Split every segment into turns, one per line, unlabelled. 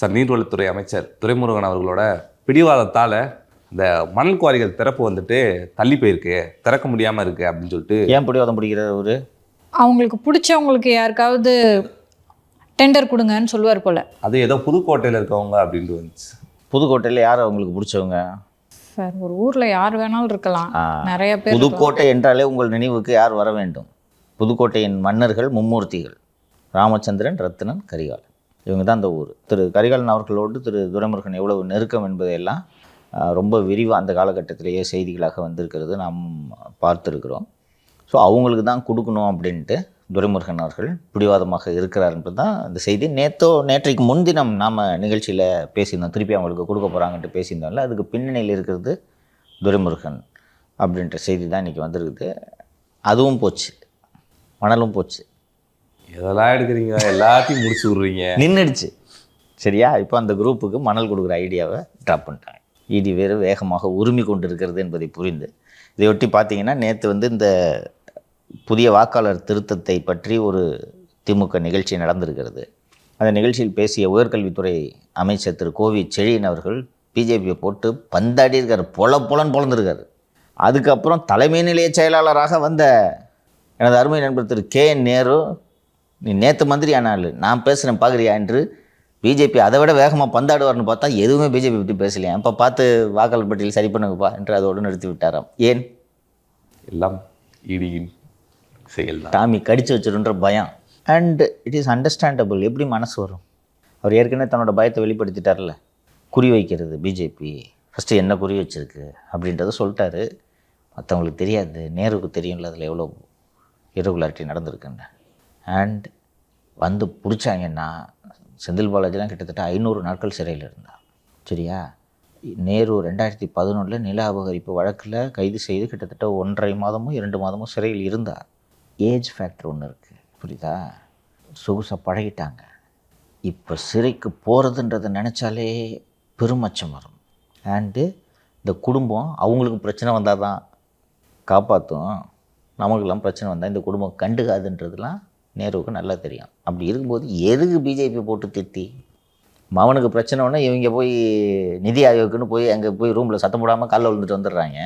Sir நீர்வளத்துறை அமைச்சர் துரைமுருகன் அவர்களோட பிடிவாதத்தால் இந்த மணல் குவாரிகள் திறப்பு வந்துட்டு தள்ளி போயிருக்கு. திறக்க முடியாமல் இருக்கு அப்படின்னு சொல்லிட்டு
ஏன் பிடிவாதம் பிடிக்கிறார் அவரு?
அவங்களுக்கு பிடிச்சவங்களுக்கு யாருக்காவது டெண்டர் கொடுங்கன்னு சொல்லுவார் போல.
அது ஏதோ புதுக்கோட்டையில் இருக்கவங்க அப்படின்ட்டு வந்துச்சு.
புதுக்கோட்டையில் யார் அவங்களுக்கு பிடிச்சவங்க?
சார் ஒரு ஊர்ல யார் வேணாலும் இருக்கலாம். நிறைய பேர்.
புதுக்கோட்டை என்றாலே உங்கள் நினைவுக்கு யார் வர வேண்டும் புதுக்கோட்டையின் மன்னர்கள் மும்மூர்த்திகள். ராமச்சந்திரன் ரத்தினன் கரிகாலன். இவங்க தான் அந்த ஊர். திரு கரிகாலன் அவர்களோடு திரு துரைமுருகன் எவ்வளவு நெருக்கம் என்பதையெல்லாம் ரொம்ப விரிவாக அந்த காலகட்டத்திலேயே செய்திகளாக வந்திருக்கிறது நாம் பார்த்துருக்கிறோம். ஸோ அவங்களுக்கு தான் கொடுக்கணும் அப்படின்ட்டு துரைமுருகன் அவர்கள் பிடிவாதமாக இருக்கிறார் என்பது தான் இந்த செய்தி. நேத்தோ நேற்றைக்கு முன்தினம் நாம் நிகழ்ச்சியில் பேசியிருந்தோம். திருப்பி அவங்களுக்கு கொடுக்க போகிறாங்கன்ட்டு பேசியிருந்தோம்ல அதுக்கு பின்னணியில் இருக்கிறது துரைமுருகன் அப்படின்ற செய்தி தான் இன்றைக்கி வந்திருக்குது. அதுவும் போச்சு. மணலும் போச்சு.
எதெல்லாம் எடுக்கிறீங்க எல்லாத்தையும் முடிச்சு விட்றீங்க.
நின்றுடுச்சு சரியா? இப்போ அந்த குரூப்புக்கு மணல் கொடுக்குற ஐடியாவை ட்ராப் பண்ணிட்டாங்க. இடி வேறு வேகமாக உரிமை கொண்டு இருக்கிறது என்பதை புரிந்து இதையொட்டி பார்த்தீங்கன்னா நேற்று வந்து இந்த புதிய வாக்காளர் திருத்தத்தை பற்றி ஒரு திமுக நிகழ்ச்சி நடந்திருக்கிறது. அந்த நிகழ்ச்சியில் பேசிய உயர்கல்வித்துறை அமைச்சர் திரு. கோவி செழியன் அவர்கள் பிஜேபியை போட்டு பந்தாடி இருக்கார் பொல பொலன்னு பொழந்திருக்காரு அதுக்கப்புறம் தலைமை நிலைய செயலாளராக வந்த எனது அருமை நண்பர் திரு. கே. என். நேரு நீ நேற்று மந்திரி ஆனாள் நான் பேசுகிறேன் பார்க்குறியா என்று பிஜேபி அதை விட வேகமாக பந்தாடுவார்னு பார்த்தா எதுவுமே பிஜேபி பற்றி பேசலையா? அப்போ பார்த்து வாக்காளர் பட்டியல் சரி பண்ணுங்கப்பா என்று அதோடு நிறுத்தி விட்டாராம். ஏன்?
எல்லாம் இடியின் செயல்
டாமி கடிச்சு வச்சிருன்ற பயம். அண்ட் இட் இஸ் அண்டர்ஸ்டாண்டபிள் எப்படி மனசு வரும்? அவர் ஏற்கனவே தன்னோட பயத்தை வெளிப்படுத்திட்டார்ல. குறி வைக்கிறது பிஜேபி. ஃபஸ்ட்டு என்ன குறி வச்சிருக்கு அப்படின்றத சொல்லிட்டாரு. மற்றவங்களுக்கு தெரியாது. நேருக்கு தெரியும்ல அதில் எவ்வளோ irregularity நடந்திருக்குன்னு. அண்ட் வந்து பிடிச்சாங்கன்னா செந்தில் பாலாஜிலாம் கிட்டத்தட்ட ஐநூறு நாட்கள் சிறையில் இருந்தார். சரியா? நேரு ரெண்டாயிரத்தி பதினொன்றில் நில அபகரிப்பு வழக்கில் கைது செய்து கிட்டத்தட்ட ஒன்றரை மாதமும் இரண்டு மாதமும் சிறையில் இருந்தார். ஏஜ் ஃபேக்டர் ஒன்று இருக்குது புரியுதா? சொகுசாக பழகிட்டாங்க. இப்போ சிறைக்கு போகிறதுன்றதை நினச்சாலே பெருமச்சம் வரும். அண்டு இந்த குடும்பம் அவங்களுக்கு பிரச்சனை வந்தால் தான் காப்பாற்றும் நமக்கெல்லாம் பிரச்சனை வந்தால் இந்த குடும்பம் கண்டுக்காதுன்றதுலாம் நேருவுக்கு நல்லா தெரியும். அப்படி இருக்கும்போது எதுக்கு பிஜேபி போட்டு திட்டி? மவனுக்கு பிரச்சனை ஒன்று இவங்க போய் நிதி ஆயோக்குன்னு போய் அங்கே போய் ரூமில் சத்தம் போடாமல் காலில் விழுந்துட்டு வந்துடுறாங்க.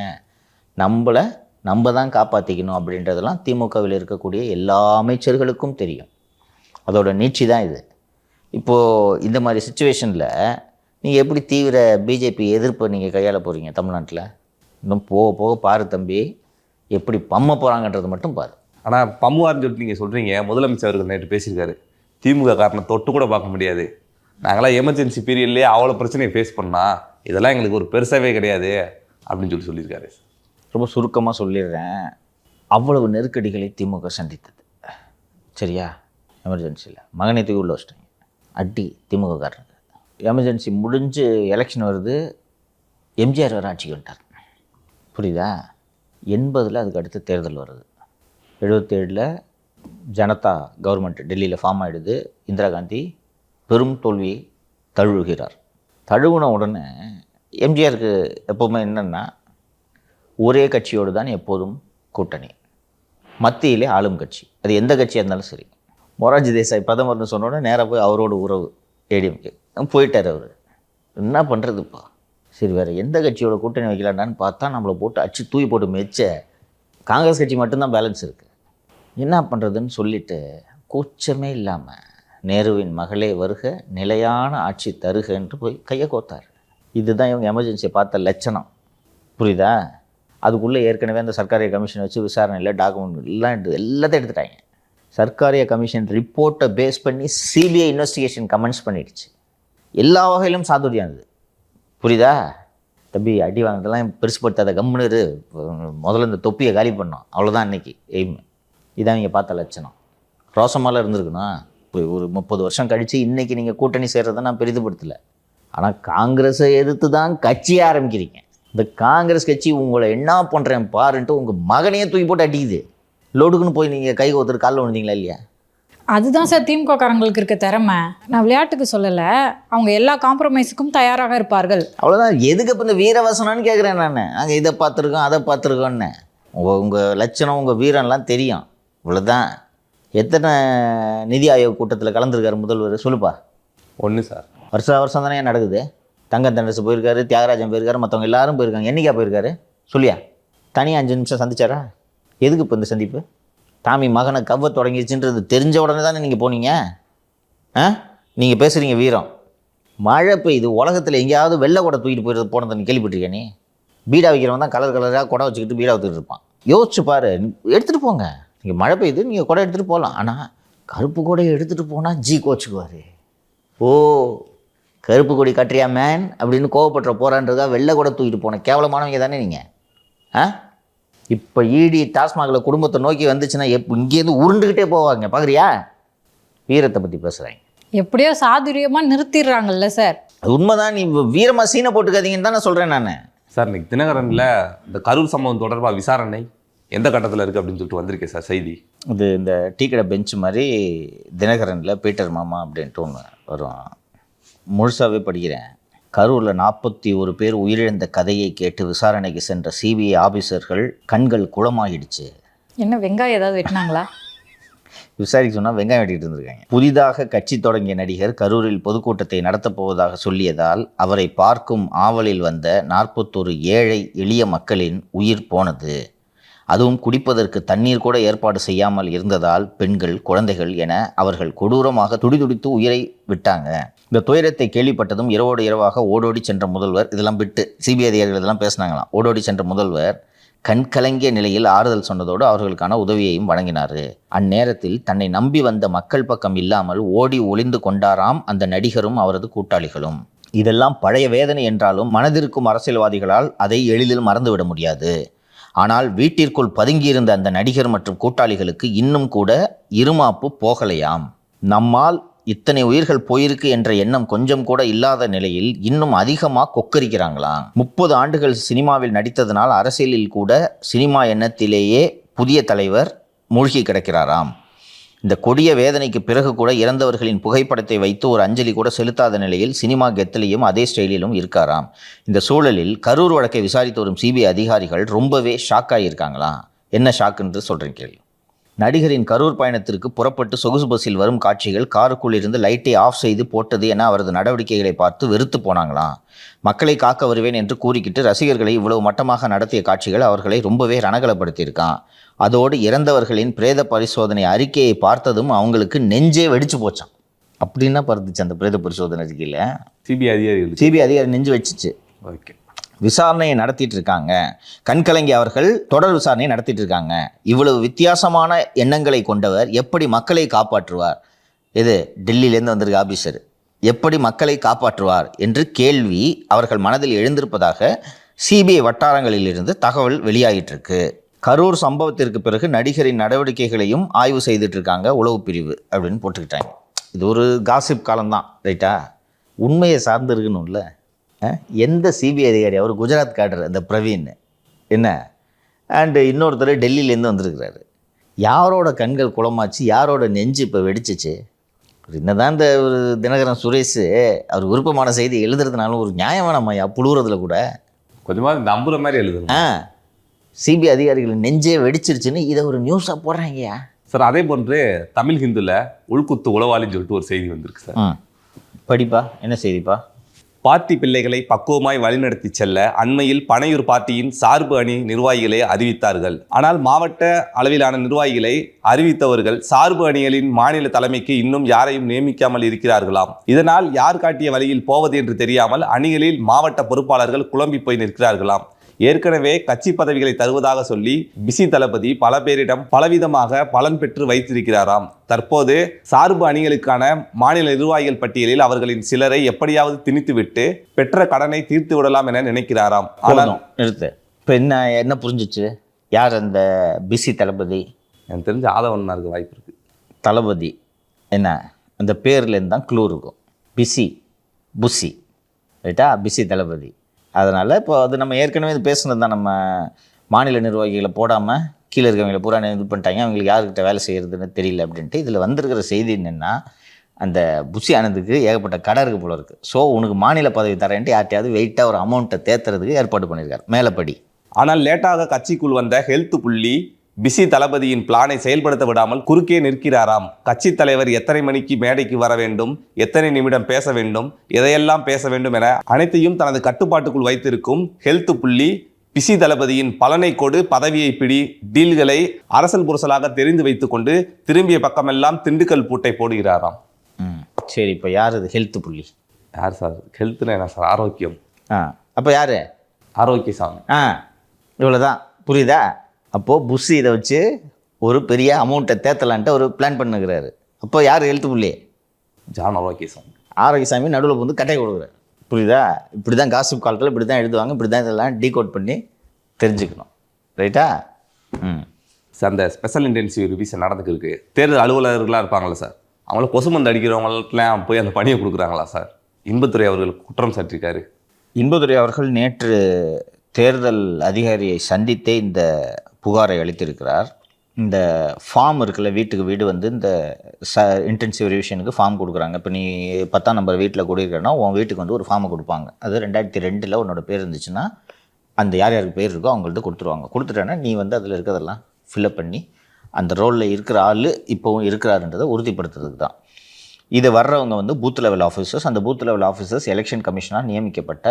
நம்மளை நம்ம தான் காப்பாற்றிக்கணும் அப்படின்றதெல்லாம் திமுகவில் இருக்கக்கூடிய எல்லா அமைச்சர்களுக்கும் தெரியும். அதோட நீட்சி தான் இது. இப்போது இந்த மாதிரி சுச்சுவேஷனில் நீங்கள் எப்படி தீவிர பிஜேபி எதிர்ப்பை நீங்கள் கையாள போகிறீங்க தமிழ்நாட்டில்? இன்னும் போக போக பாரு தம்பி எப்படி பம்ம போகிறாங்கன்றது மட்டும் பாரு.
ஆனால் பம்முவார்னு சொல்லிட்டு நீங்கள் சொல்கிறீங்க முதலமைச்சர் அவர்கள் நேற்று பேசியிருக்காரு. திமுக காரனை தொட்டு கூட பார்க்க முடியாது. நாங்களாம் எமர்ஜென்சி பீரியட்லேயே அவ்வளோ பிரச்சனையை ஃபேஸ் பண்ணால் இதெல்லாம் எங்களுக்கு ஒரு பெருசாகவே கிடையாது அப்படின்னு சொல்லி சொல்லியிருக்காரு.
ரொம்ப சுருக்கமாக சொல்லிடுறேன். அவ்வளவு நெருக்கடிகளை திமுக சந்தித்தது. சரியா? எமர்ஜென்சியில் மகனை தூக்கி உள்ள வச்சிட்டாங்க. அடி திமுக காரணம் எமர்ஜென்சி முடிஞ்சு எலெக்ஷன் வருது. எம்ஜிஆர் வேறு ஆட்சிக்கு வந்துட்டார். புரியுதா? எண்பதில் அதுக்கு அடுத்து தேர்தல் வருது. எழுபத்தேழில் ஜனதா கவர்மெண்ட் டெல்லியில் ஃபார்ம் ஆகிடுது இந்திரா காந்தி பெரும் தோல்வியை தழுவுகிறார். தழுவுன உடனே எம்ஜிஆருக்கு எப்போவுமே என்னென்னா ஒரே கட்சியோடு தான் எப்போதும் கூட்டணி. மத்தியிலே ஆளும் கட்சி. அது எந்த கட்சியாக இருந்தாலும் சரி. மொராஜி தேசாய் பிரதமர்னு சொன்னோடனே நேராக போய் அவரோட உறவு ஏடிஎம்கே. போயிட்டார் அவர். என்ன பண்ணுறதுப்பா சரி வேறு எந்த கட்சியோட கூட்டணி வைக்கலான்னு பார்த்தா நம்மளை போட்டு அச்சு தூக்கி போட்டு மெச்ச காங்கிரஸ் கட்சி மட்டும்தான் பேலன்ஸ் இருக்குது என்ன பண்ணுறதுன்னு சொல்லிட்டு கூச்சமே இல்லாமல் நேருவின் மகளே வருக நிலையான ஆட்சி தருக என்று போய் கையை கோத்தார். இதுதான் இவங்க எமர்ஜென்சியை பார்த்த லட்சணம். புரியுதா? அதுக்குள்ளே ஏற்கனவே அந்த சர்க்காரிய கமிஷன் வச்சு விசாரணையில் டாக்குமெண்ட் எல்லாம் எடுத்து எல்லாத்தையும் எடுத்துட்டாங்க. சர்க்காரிய கமிஷன் ரிப்போர்ட்டை பேஸ் பண்ணி சிபிஐ இன்வெஸ்டிகேஷன் கமெண்ட்ஸ் பண்ணிடுச்சு. எல்லா வகையிலும் சாதுரியம் இது புரியுதா? தம்பி அடி வாங்கினதெல்லாம் பெருசுப்படுத்தாத கம்முன்னு இரு. முதல்ல இந்த தொப்பியை காலி பண்ணோம் அவ்வளோதான் இன்னைக்கு. எய்மு இதான் இங்கே பார்த்த லட்சணம். ரோசமால இருந்திருக்கணும் இப்போ ஒரு முப்பது வருஷம் கழித்து இன்றைக்கி நீங்கள் கூட்டணி சேர்றதை நான் பெரிதுபடுத்தலை. ஆனால் காங்கிரஸை எதிர்த்து தான் கட்சியை ஆரம்பிக்கிறீங்க. இந்த காங்கிரஸ் கட்சி உங்களை என்ன பண்ணுறேன் பாருன்ட்டு உங்கள் மகனையே தூக்கி போட்டு அடிக்குது. லோடுக்குன்னு போய் நீங்கள் கை ஒருத்தர் காலில் விழுந்தீங்களா இல்லையா?
அதுதான் சார் திமுக காரங்களுக்கு இருக்க திறமை. நான் விளையாட்டுக்கு சொல்லலை. அவங்க எல்லா காம்ப்ரமைஸுக்கும் தயாராக இருப்பார்கள்.
அவ்வளோதான் எதுக்கு இப்போ இந்த வீரவசனம்னு கேட்குறேன் நான். நாங்கள் இதை பார்த்துருக்கோம் அதை பார்த்துருக்கோன்னு உங்கள் உங்கள் லட்சணம் உங்கள் வீரம்லாம் தெரியும். இவ்வளோதான் எத்தனை நிதி ஆயோக் கூட்டத்தில் கலந்துருக்காரு முதல்வர்? சொல்லுப்பா.
ஒன்று சார்.
வருஷம் வருஷம் தானே நடக்குது. தங்கம் தண்டரசு போயிருக்காரு தியாகராஜன் போயிருக்காரு மற்றவங்க எல்லாரும் போயிருக்காங்க. என்னைக்கா போயிருக்காரு? சொல்லியா? தனியாக அஞ்சு நிமிஷம் சந்திச்சாரா? எதுக்கு இப்போ இந்த சந்திப்பு? தாமி மகனை கவ்வ தொடங்கிடுச்சுன்றது தெரிஞ்ச உடனே தானே நீங்கள் போனீங்க? ஆ? நீங்கள் பேசுகிறீங்க வீரம். மழை பெய்யுது உலகத்தில் எங்கேயாவது வெள்ளை கூட தூக்கிட்டு போயிடுறது போனதை நீ கேள்விப்பட்டிருக்கியா நீ? பீடா வைக்கிறவன் தான் கலர் கலராக குடை வச்சுக்கிட்டு பீடா வச்சுக்கிட்டு இருப்பான். யோசிச்சு பாரு எடுத்துகிட்டு போங்க. நீங்கள் மழை பெய்யுது நீங்கள் குடை எடுத்துகிட்டு போகலாம் ஆனால் கருப்பு கொடையை எடுத்துகிட்டு போனால் ஜி கோச்சுக்குவார். ஓ கருப்பு கொடி கட்டுறியா மேன் அப்படின்னு கோவப்பட்டுற போகிறான்றதா வெள்ளை கூட தூக்கிட்டு போன கேவலமானவங்க தானே நீங்கள் ஆ? இப்போ ஈடி டாஸ்மாகில் குடும்பத்தை நோக்கி வந்துச்சுன்னா எப் இங்கேருந்து உருண்டுக்கிட்டே போவாங்க. பார்க்குறியா வீரத்தை பற்றி பேசுகிறாங்க
எப்படியோ சாதுரியமாக நிறுத்திடுறாங்கல்ல சார்.
அது உண்மைதான். நீ வீரமாக சீனை போட்டுக்காதீங்கன்னு தான் நான் சொல்கிறேன் நான்.
சார் இன்னைக்கு தினகரனில் இந்த கரூர் சம்பவம் தொடர்பாக விசாரணை? எந்த கட்டத்தில் இருக்குது அப்படின்னு சொல்லிட்டு வந்திருக்கேன் சார் செய்தி?
இது இந்த டீ கடை பெஞ்ச் மாதிரி தினகரனில் பீட்டர் மாமா அப்படின்ட்டு ஒன்று வரும். முழுசாகவே படிக்கிறேன். கரூரில் நாற்பத்தி ஒரு பேர் உயிரிழந்த கதையை கேட்டு விசாரணைக்கு சென்ற சிபிஐ ஆபீசர்கள் கண்கள் குளமாகிடுச்சு
என்ன வெங்காயம் ஏதாவது வெட்டினாங்களா?
விசாரிக்க சொன்னால் வெங்காயம் வெட்டிட்டு இருந்திருக்காங்க. புதிதாக கட்சி தொடங்கிய நடிகர் கரூரில் பொதுக்கூட்டத்தை நடத்தப் போவதாக சொல்லியதால் அவரை பார்க்கும் ஆவலில் வந்த நாற்பத்தொரு ஏழை எளிய மக்களின் உயிர் போனது. அதுவும் குடிப்பதற்கு தண்ணீர் கூட ஏற்பாடு செய்யாமல் இருந்ததால் பெண்கள் குழந்தைகள் என அவர்கள் கொடூரமாக துடிதுடித்து உயிரை விட்டாங்க. இந்த துயரத்தை கேள்விப்பட்டதும் இரவோடு இரவாக ஓடோடி சென்ற முதல்வர் இதெல்லாம் விட்டு சிபிஐ அதிகாரிகள் இதெல்லாம் பேசினாங்களாம். ஓடோடி சென்ற முதல்வர் கண்கலங்கிய நிலையில் ஆறுதல் சொன்னதோடு அவர்களுக்கான உதவியையும் வழங்கினார். அந்நேரத்தில் தன்னை நம்பி வந்த மக்கள் பக்கம் இல்லாமல் ஓடி ஒளிந்து கொண்டாராம் அந்த நடிகரும் அவரது கூட்டாளிகளும். இதெல்லாம் பழைய வேதனை என்றாலும் மனதிற்கும் அரசியல்வாதிகளால் அதை எளிதில் மறந்துவிட முடியாது. ஆனால் வீட்டிற்குள் பதுங்கியிருந்த அந்த நடிகர் மற்றும் கூட்டாளிகளுக்கு இன்னும் கூட இருமாப்பு போகலையாம். நம்மால் இத்தனை உயிர்கள் போயிருக்கு என்ற எண்ணம் கொஞ்சம் கூட இல்லாத நிலையில் இன்னும் அதிகமாக கொக்கரிக்கிறாங்களாம். முப்பது ஆண்டுகள் சினிமாவில் நடித்ததனால் அரசியலில் கூட சினிமா எண்ணத்திலேயே புதிய தலைவர் மூழ்கி கிடக்கிறாராம். இந்த கொடிய வேதனைக்கு பிறகு கூட இறந்தவர்களின் புகைப்படத்தை வைத்து ஒரு அஞ்சலி கூட செலுத்தாத நிலையில் சினிமா கெத்திலையும் அதே ஸ்டைலிலும் இருக்காராம். இந்த சூழலில் கரூர் வழக்கை விசாரித்து வரும் சிபிஐ அதிகாரிகள் ரொம்பவே ஷாக் ஆகியிருக்காங்களா என்ன ஷாக்குன்றது சொல்கிறேன் கேள்வி நடிகரின் கரூர் பயணத்திற்கு புறப்பட்டு சொகுசு பஸ்ஸில் வரும் காட்சிகள் காருக்குள் இருந்து லைட்டை ஆஃப் செய்து போட்டது என அவரது நடவடிக்கைகளை பார்த்து வெறுத்து போனாங்களாம் மக்களை காக்க வருவேன் என்று கூறிக்கிட்டு ரசிகர்களை இவ்வளவு மட்டமாக நடத்திய காட்சிகள் அவர்களை ரொம்பவே ரணகலப்படுத்தியிருக்கான். அதோடு இறந்தவர்களின் பிரேத பரிசோதனை அறிக்கையை பார்த்ததும் அவங்களுக்கு நெஞ்சே வெடிச்சு போச்சான் அப்படின்னா பறந்துச்சு அந்த பிரேத பரிசோதனை அறிக்கையில்?
சிபிஐ அதிகாரிகள்
சிபிஐ அதிகாரி நெஞ்சு வச்சுச்சு.
ஓகே.
விசாரணையை நடத்திட்டு இருக்காங்க கண்கலங்கி அவர்கள் தொடர் விசாரணையை நடத்திட்டு இருக்காங்க இவ்வளவு வித்தியாசமான எண்ணங்களை கொண்டவர் எப்படி மக்களை காப்பாற்றுவார்? இது டெல்லியிலேருந்து வந்திருக்க ஆபீசர். எப்படி மக்களை காப்பாற்றுவார் என்று கேள்வி அவர்கள் மனதில் எழுந்திருப்பதாக சிபிஐ வட்டாரங்களிலிருந்து தகவல் வெளியாகிட்டு கரூர் சம்பவத்திற்கு பிறகு நடிகரின் நடவடிக்கைகளையும் ஆய்வு செய்துட்டு இருக்காங்க உளவு பிரிவு அப்படின்னு போட்டுக்கிட்டாங்க. இது ஒரு காசிப் காலம்தான் ரைட்டா உண்மையை சார்ந்து இருக்கணும்ல. எந்த சிபிஐ அதிகாரி? அவர் குஜராத் காட்டுற அந்த பிரவீன். என்ன? அண்டு இன்னொருத்தர் டெல்லியிலேருந்து வந்திருக்கிறாரு. யாரோட கண்கள் குளமாச்சு? யாரோட நெஞ்சு இப்போ வெடிச்சிச்சு? ஒரு என்னதான் இந்த ஒரு தினகரன் சுரேஷ் அவர் விருப்பமான செய்தி எழுதுறதுனாலும் ஒரு நியாயமானமையா புழுவுறதுல கூட.
கொஞ்சமாக நம்புற மாதிரி எழுதுங்க.
ஆ. சிபிஐ அதிகாரிகள் நெஞ்சே வெடிச்சிருச்சுன்னு இதை ஒரு நியூஸாக போடுறாங்கய்யா?
சார் அதே போன்று தமிழ் ஹிந்துல உள்குத்து உளவாளின்னு சொல்லிட்டு ஒரு செய்தி வந்திருக்கு சார்.
படிப்பா? என்ன செய்திப்பா?
பார்ட்டி பிள்ளைகளை பக்குவமாய் வழிநடத்தி செல்ல அண்மையில் பனையூர் பார்ட்டியின் சார்பு அணி நிர்வாகிகளை அறிவித்தார்கள். ஆனால் மாவட்ட அளவிலான நிர்வாகிகளை அறிவித்தவர்கள் சார்பு அணிகளின் மாநில தலைமைக்கு இன்னும் யாரையும் நியமிக்காமல் இருக்கிறார்களாம். இதனால் யார் காட்டிய வழியில் போவது என்று தெரியாமல் அணிகளில் மாவட்ட பொறுப்பாளர்கள் குழம்பி போய் நிற்கிறார்களாம். ஏற்கனவே கட்சி பதவிகளை தருவதாக சொல்லி பிசி தளபதி பல பேரிடம் பலவிதமாக பலன் பெற்று வைத்திருக்கிறாராம். தற்போது சார்பு அணிகளுக்கான மாநில நிர்வாகிகள் பட்டியலில் அவர்களின் சிலரை எப்படியாவது திணித்துவிட்டு பெற்ற கடனை தீர்த்து விடலாம் என நினைக்கிறாராம். ஆனால்
நிறுத்து. இப்போ என்ன என்ன புரிஞ்சிச்சு? யார் அந்த பிசி தளபதி?
எனக்கு தெரிஞ்ச ஆதவனா இருக்க வாய்ப்பு இருக்கு.
தளபதி. என்ன? அந்த பேர்லேருந்து தான் க்ளூ இருக்கும். பிசி புசி. ரைட்டா? பிசி தளபதி. அதனால் இப்போ அது நம்ம ஏற்கனவே இது பேசுனது தான். நம்ம மாநில நிர்வாகிகளை போடாமல் கீழே இருக்கவங்களை பூரா இது பண்ணிட்டாங்க. அவங்களுக்கு யாருக்கிட்ட வேலை செய்கிறதுன்னு தெரியல அப்படின்ட்டு இதில் வந்திருக்கிற செய்தி என்னென்னா அந்த புஷி ஆனந்துக்கு ஏகப்பட்ட கடை போல இருக்குது ஸோ உனக்கு மாநில பதவி தரேன்ட்டு யார்ட்டையாவது வெயிட்டாக ஒரு அமௌண்ட்டை தேத்துறதுக்கு ஏற்பாடு பண்ணியிருக்காரு. மேலப்படி.
ஆனால் லேட்டாக கட்சிக்குள் வந்த ஹெல்த் புள்ளி பிசி தளபதியின் பிளானை செயல்படுத்த விடாமல் குறுக்கே நிற்கிறாராம். கட்சி தலைவர் எத்தனை மணிக்கு மேடைக்கு வர வேண்டும் எத்தனை நிமிடம் பேச வேண்டும் எதையெல்லாம் பேச வேண்டும் என அனைத்தையும் தனது கட்டுப்பாட்டுக்குள் வைத்திருக்கும் ஹெல்த் புள்ளி பிசி தளபதியின் பலனை கொடு பதவியை பிடி டீல்களை அரசல் புரசலாக தெரிந்து வைத்துக்கொண்டு திரும்பிய பக்கமெல்லாம் திண்டுக்கல் பூட்டை போடுகிறாராம்.
சரி இப்போ யார் இது ஹெல்த் புள்ளி.
யார் சார்? ஹெல்த்னா என்ன சார்? ஆரோக்கியம்.
ஆ அப்போ யார்?
ஆரோக்கிய சாமி
ஆ இவ்வளோதான் புரியுதா? அப்போது புஷ் இதை வச்சு ஒரு பெரிய அமௌண்ட்டை தேத்தலான்ட்டு ஒரு பிளான் பண்ணுகிறாரு. அப்போ யார் ஹெல்த் புள்ளி
ஜான் ஆரோக்கிய சாமி
ஆரோக்கியசாமி நடுவில் வந்து கட்டை கொடுக்குறாரு. புரியுதா? இப்படி தான் காசிப் காலத்தில் இப்படி தான் எழுதுவாங்க இப்படி தான் இதெல்லாம் டீகோட் பண்ணி தெரிஞ்சுக்கணும். ரைட்டா ம்.
சார் அந்த ஸ்பெஷல் இன்டென்சிவ் ரிவிஷன் நடந்துக்கு இருக்கு. தேர்தல் அலுவலர்களாக இருப்பாங்களா சார். அவங்கள கொசு மருந்து அடிக்கிறவங்களுக்குலாம் போய் அந்த பணியை கொடுக்குறாங்களா சார்? இன்பத்துறை அவர்கள் குற்றம் சாட்டியிருக்காரு.
இன்பதுரை அவர்கள் நேற்று தேர்தல் அதிகாரியை சந்தித்தே இந்த புகாரை அளித்திருக்கிறார். இந்த ஃபார்ம் இருக்குல்ல வீட்டுக்கு வீடு வந்து இந்த ச இன்டென்சிவ் ரிவிஷனுக்கு ஃபார்ம் கொடுக்குறாங்க. இப்போ நீ பத்தாம் நம்பர் வீட்டில் குடியிருக்கிறனா உன் வீட்டுக்கு வந்து ஒரு ஃபார்மை கொடுப்பாங்க. அது ரெண்டாயிரத்தி ரெண்டில் உன்னோட பேர் இருந்துச்சுன்னா அந்த யார் யாருக்கு பேர் இருக்கோ அவங்கள்ட்ட கொடுத்துருவாங்க. கொடுத்துட்டேன்னா நீ வந்து அதில் இருக்கிறதெல்லாம் ஃபில்அப் பண்ணி அந்த ரோலில் இருக்கிற ஆள் இப்போவும் இருக்கிறாருன்றதை உறுதிப்படுத்துறதுக்கு தான். இது வர்றவங்க வந்து பூத் லெவல் ஆஃபீஸர்ஸ் அந்த பூத் லெவல் ஆஃபீஸர்ஸ் எலெக்ஷன் கமிஷனாக நியமிக்கப்பட்ட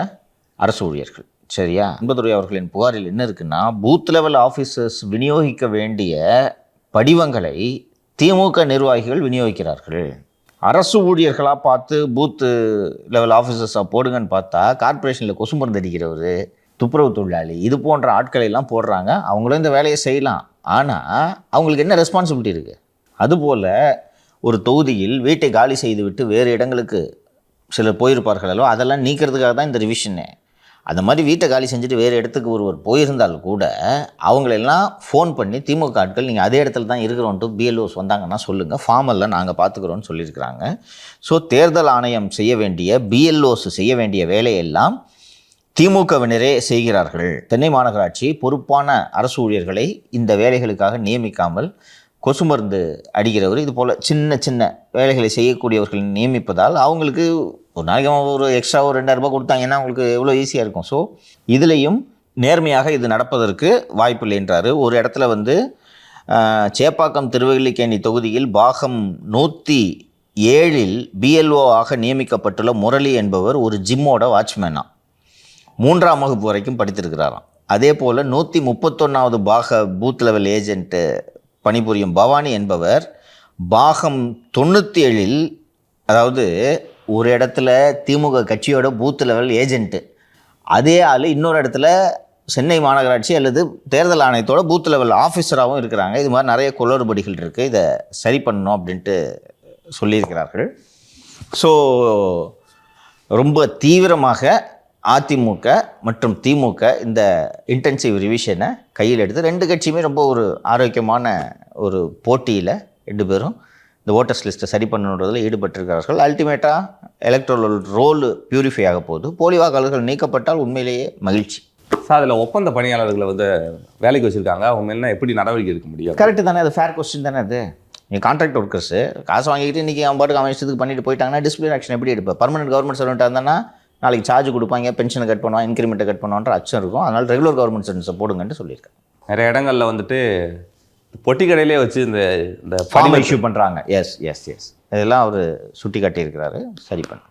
அரசு ஊழியர்கள். சரியா? அன்பதுரை அவர்களின் புகாரில் என்ன இருக்குன்னா பூத் லெவல் ஆஃபீஸர்ஸ் விநியோகிக்க வேண்டிய படிவங்களை திமுக நிர்வாகிகள் விநியோகிக்கிறார்கள். அரசு ஊழியர்களாக பார்த்து பூத்து லெவல் ஆஃபீஸர்ஸாக போடுங்கன்னு பார்த்தா கார்ப்பரேஷனில் கொசு மருந்து அடிக்கிறவர் துப்புரவு தொழிலாளி இது போன்ற ஆட்களை எல்லாம் போடுறாங்க. அவங்களும் இந்த வேலையை செய்யலாம். ஆனால் அவங்களுக்கு என்ன ரெஸ்பான்சிபிலிட்டி இருக்குது அதுபோல் ஒரு தொகுதியில் வீட்டை காலி செய்துவிட்டு வேறு இடங்களுக்கு சிலர் போயிருப்பார்களோ அதெல்லாம் நீக்கிறதுக்காக தான் இந்த ரிவிஷனே அந்த மாதிரி வீட்டை காலி செஞ்சுட்டு வேறு இடத்துக்கு ஒருவர் போயிருந்தால் கூட அவங்களெல்லாம் ஃபோன் பண்ணி திமுக ஆட்கள் நீங்கள் அதே இடத்துல தான் இருக்கிறோன்ட்டு பிஎல்ஓஸ் வந்தாங்கன்னா சொல்லுங்கள் ஃபார்மலில் நாங்கள் பார்த்துக்குறோன்னு சொல்லியிருக்கிறாங்க. ஸோ தேர்தல் ஆணையம் செய்ய வேண்டிய பிஎல்ஓஸ் செய்ய வேண்டிய வேலையெல்லாம் திமுகவினரே செய்கிறார்கள். சென்னை மாநகராட்சி பொறுப்பான அரசு ஊழியர்களை இந்த வேலைகளுக்காக நியமிக்காமல் கொசு மருந்து அடிக்கிறவர் இது போல் சின்ன சின்ன வேலைகளை செய்யக்கூடியவர்கள் நியமிப்பதால் அவங்களுக்கு ஒரு நாளைக்கு அவன் ஒரு எக்ஸ்ட்ரா ஒரு ரெண்டாயிரம் ரூபாய் கொடுத்தாங்கன்னா அவங்களுக்கு எவ்வளோ ஈஸியாக இருக்கும். ஸோ இதுலேயும் நேர்மையாக இது நடப்பதற்கு வாய்ப்பில்லை என்றார். ஒரு இடத்துல வந்து சேப்பாக்கம் திருவல்லிக்கேணி தொகுதியில் பாகம் நூற்றி ஏழில் பிஎல்ஓ ஆக நியமிக்கப்பட்டுள்ள முரளி என்பவர் ஒரு ஜிம்மோட வாட்ச்மேனா மூன்றாம் வகுப்பு வரைக்கும் படித்திருக்கிறாராம். அதே போல் நூற்றி முப்பத்தொன்னாவது பாக பூத் லெவல் ஏஜென்ட்டு பணிபுரியும் பவானி என்பவர் பாகம் தொண்ணூற்றி ஏழில் அதாவது ஒரு இடத்துல திமுக கட்சியோட பூத் லெவல் ஏஜென்ட்டு அதே ஆள் இன்னொரு இடத்துல சென்னை மாநகராட்சி அல்லது தேர்தல் ஆணையத்தோட பூத் லெவல் ஆஃபீஸராகவும் இருக்கிறாங்க. இது மாதிரி நிறைய குளறுபடிகள் இருக்குது இதை சரி பண்ணணும் அப்படின்ட்டு சொல்லியிருக்கிறார்கள். ஸோ ரொம்ப தீவிரமாக அதிமுக மற்றும் திமுக இந்த இன்டென்சிவ் ரிவிஷனை கையில் எடுத்து ரெண்டு கட்சியுமே ரொம்ப ஒரு ஆரோக்கியமான ஒரு போட்டியில் ரெண்டு பேரும் இந்த ஓட்டர்ஸ் லிஸ்ட்டை சரி பண்ணணுன்றதில் ஈடுபட்டிருக்கிறார்கள். அல்டிமேட்டாக எலக்ட்ரல் ரோல் பியூரிஃபை ஆக போகுது. போலி வாக்காளர்கள் நீக்கப்பட்டால் உண்மையிலேயே மகிழ்ச்சி.
சார் அதில் ஒப்பந்த பணியாளர்களை வந்து வேலைக்கு வச்சுருக்காங்க. அவங்க என்ன எப்படி நடவடிக்கை எடுக்க முடியும்?
கரெக்டு தானே அது ஃபேர் கொஸ்டின் தானே அது? நீங்கள் கான்ட்ராக்ட் ஒர்க்கர்ஸு காசு வாங்கிட்டு இன்றைக்கி அவன் பாட்டுக்கு அவன் இஷ்டத்துக்கு பண்ணிட்டு போயிட்டாங்கன்னா டிஸ்பிளே ஆக்ஷன் எப்படி எடுப்பேன் பர்மனெண்ட் கவர்மெண்ட் சர்வெண்ட்டாக இருந்தானா நாளைக்கு சார்ஜ் கொடுப்பாங்க பென்ஷனை கட் பண்ணுவான் இன்க்ரிமெண்ட்டை கட் பண்ணுவான்ற அச்சம் இருக்கும். அதனால் ரெகுலர் கவர்மெண்ட் சர்வீஸை போடுங்கன்ட்டு சொல்லியிருக்கேன்
நிறைய இடங்கள்ல வந்துட்டு பொட்டி கடையிலே வச்சு இந்த இந்த
ஃபார்ம் இஷ்யூ பண்ணுறாங்க எஸ் எஸ் எஸ் இதெல்லாம் அவர் சுட்டி காட்டியிருக்கிறாரு சரி பண்ண.